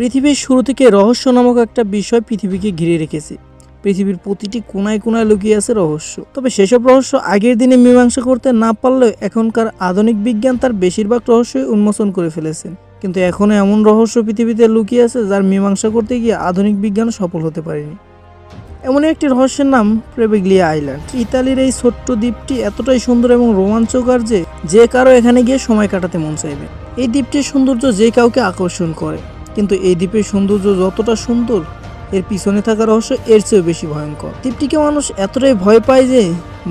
পৃথিবীর শুরু থেকে রহস্য নামক একটা বিষয় পৃথিবীকে ঘিরে রেখেছে। পৃথিবীর প্রতিটি কোনায় কোনায় লুকিয়ে আছে রহস্য। তবে সেসব রহস্য আগের দিনে মীমাংসা করতে না পারলেও এখনকার আধুনিক বিজ্ঞান তার বেশিরভাগ রহস্যই উন্মোচন করে ফেলেছেন। কিন্তু এখনও এমন রহস্য পৃথিবীতে লুকিয়ে আছে যার মীমাংসা করতে গিয়ে আধুনিক বিজ্ঞান সফল হতে পারেনি। এমন একটি রহস্যের নাম প্রেবেগলিয়া আইল্যান্ড। ইতালির এই ছোট্ট দ্বীপটি এতটাই সুন্দর এবং রোমাঞ্চকর যে যে কারও এখানে গিয়ে সময় কাটাতে মন চাইবে। এই দ্বীপটির সৌন্দর্য যে কাউকে আকর্ষণ করে। কিন্তু এই দ্বীপের সৌন্দর্য যতটা সুন্দর, এর পিছনে থাকা রহস্য এর চেয়েও বেশি ভয়ঙ্কর। দ্বীপটিকে মানুষ এতটাই ভয় পায় যে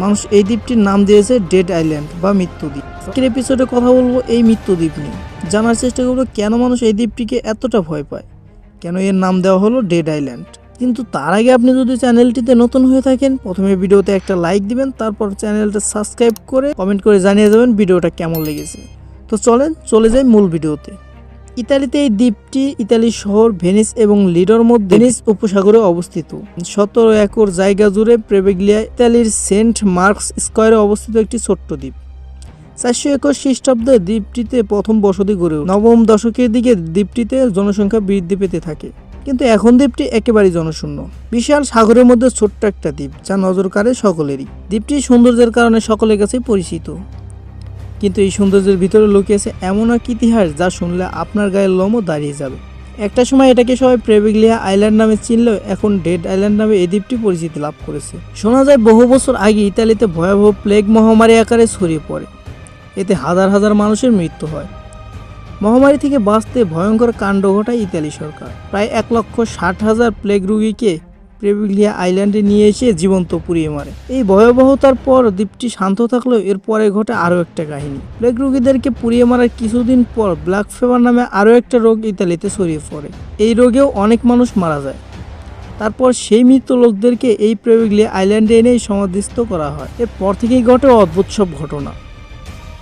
মানুষ এই দ্বীপটির নাম দিয়েছে ডেড আইল্যান্ড বা মৃত্যু দ্বীপ আজকের এপিসোডে কথা বলব এই মৃত্যু দ্বীপ নিয়ে। জানার চেষ্টা করব কেন মানুষ এই দ্বীপটিকে এতটা ভয় পায়? কেন এর নাম দেওয়া হলো ডেড আইল্যান্ড? কিন্তু তার আগে আপনি যদি চ্যানেলটিতে নতুন হয়ে থাকেন, প্রথমে ভিডিওতে একটা লাইক দিবেন, তারপর চ্যানেলটা সাবস্ক্রাইব করে কমেন্ট করে জানিয়ে যাবেন ভিডিওটা কেমন লেগেছে। তো চলেন, চলে যাই মূল ভিডিওতে। ইতালিতে এই দ্বীপটি ইতালি শহর, ভেনিস এবং লিডোর মধ্যে ভেনিস উপসাগরে অবস্থিত। সতেরো একর জায়গা জুড়ে প্রেবেগলিয়া, ইতালির সেন্ট মার্কস স্কোয়ারে অবস্থিত একটি ছোট্ট দ্বীপ। চারশো একর খ্রিস্টাব্দে দ্বীপটিতে প্রথম বসতি গড়ে নবম দশকের দিকে দ্বীপটিতে জনসংখ্যা বৃদ্ধি পেতে থাকে। কিন্তু এখন দ্বীপটি একেবারেই জনশূন্য। বিশাল সাগরের মধ্যে ছোট্ট একটা দ্বীপ, যা নজর কাড়ে সকলেরই। দ্বীপটির সৌন্দর্যের কারণে সকলের কাছে পরিচিত। কিন্তু এই সৌন্দর্যের ভিতরে লুকিয়েছে এমন এক ইতিহাস যা শুনলে আপনার গায়ের লোমও দাঁড়িয়ে যাবে। একটা সময় এটাকে সবাই প্রেবিগলিয়া আইল্যান্ড নামে চিনলেও এখন ডেড আইল্যান্ড নামে এই দ্বীপটি পরিচিতি লাভ করেছে। শোনা যায় বহু বছর আগে ইতালিতে ভয়াবহ প্লেগ মহামারী আকারে ছড়িয়ে পড়ে। এতে হাজার হাজার মানুষের মৃত্যু হয়। মহামারী থেকে বাঁচতে ভয়ঙ্কর কাণ্ড ঘটায় ইতালি সরকার। প্রায় এক লক্ষ ষাট হাজার প্লেগ রোগীকে প্রেবিগলিয়া আইল্যান্ডে নিয়ে এসে জীবন্ত পুড়িয়ে মারে। এই ভয়াবহতার পর দ্বীপটি শান্ত থাকলেও এর পরে ঘটে আরও একটা কাহিনী। প্লেগ রোগীদেরকে পুড়িয়ে মারার কিছুদিন পর ব্ল্যাক ফিভার নামে আরও একটা রোগ ইতালিতে ছড়িয়ে পড়ে। এই রোগেও অনেক মানুষ মারা যায়। তারপর সেই মৃত লোকদেরকে এই প্রেবিগলিয়া আইল্যান্ডে এনেই সমাধিস্থ করা হয়। এরপর থেকেই ঘটে অদ্ভুত সব ঘটনা।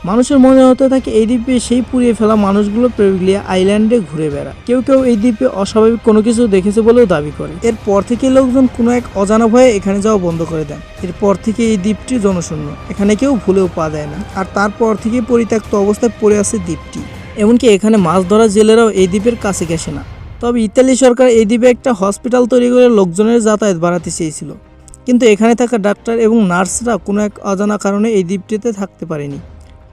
মানুষের মনে হতে থাকে এই দ্বীপে সেই পুড়িয়ে ফেলা মানুষগুলো প্রেবিগলিয়া আইল্যান্ডে ঘুরে বেড়ায়। কেউ কেউ এই দ্বীপে অস্বাভাবিক কোনো কিছু দেখেছে বলেও দাবি করে। এরপর থেকে লোকজন কোনো এক অজানা ভয়ে এখানে যাওয়া বন্ধ করে দেন। এরপর থেকে এই দ্বীপটি জনশূন্য। এখানে কেউ ভুলেও পা দেয় না। আর তারপর থেকে পরিত্যক্ত অবস্থায় পড়ে আছে দ্বীপটি। এমনকি এখানে মাছ ধরা জেলেরাও এই দ্বীপের কাছে গেছে না। তবে ইতালি সরকার এই দ্বীপে একটা হসপিটাল তৈরি করে লোকজনের যাতায়াত বাড়াতে চেয়েছিল। কিন্তু এখানে থাকা ডাক্তার এবং নার্সরা কোনো এক অজানা কারণে এই দ্বীপটিতে থাকতে পারেনি।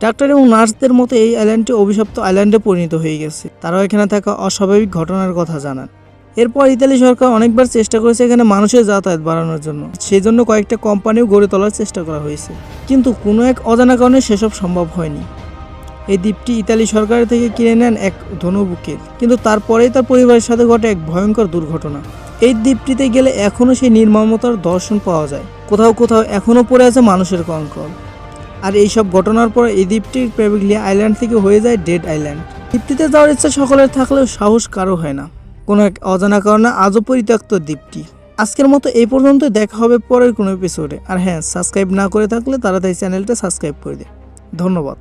ডাক্তার এবং নার্সদের মতো এই আইল্যান্ডটি অভিশপ্ত আইল্যান্ডে পরিণত হয়ে গেছে। তারাও এখানে থাকা অস্বাভাবিক ঘটনার কথা জানান। এরপর ইতালি সরকার অনেকবার চেষ্টা করেছে এখানে মানুষের যাতায়াত বাড়ানোর জন্য। সেই জন্য কয়েকটা কোম্পানিও গড়ে তোলার চেষ্টা করা হয়েছে। কিন্তু কোনো এক অজানা কারণে সেসব সম্ভব হয়নি। এই দ্বীপটি ইতালি সরকারের থেকে কিনে নেন এক ধনুবুকের কিন্তু তারপরেই তার পরিবারের সাথে ঘটে এক ভয়ঙ্কর দুর্ঘটনা। এই দ্বীপটিতে গেলে এখনও সেই নির্মমতার দর্শন পাওয়া যায়। কোথাও কোথাও এখনও পড়ে আছে মানুষের কঙ্কল। আর এই সব ঘটনার পর এই দ্বীপটির প্যাভিলিয়া আইল্যান্ড থেকে হয়ে যায় ডেড আইল্যান্ড। দ্বীপটিতে যাওয়ার ইচ্ছা সকলের থাকলেও সাহস কারও হয় না। কোনো এক অজানা কারণে আজও পরিত্যক্ত দ্বীপটি। আজকের মতো এই পর্যন্ত দেখা হবে পরের কোনো এপিসোডে আর হ্যাঁ সাবস্ক্রাইব না করে থাকলে তাড়াতাড়ি চ্যানেলটা সাবস্ক্রাইব করে দেয় ধন্যবাদ।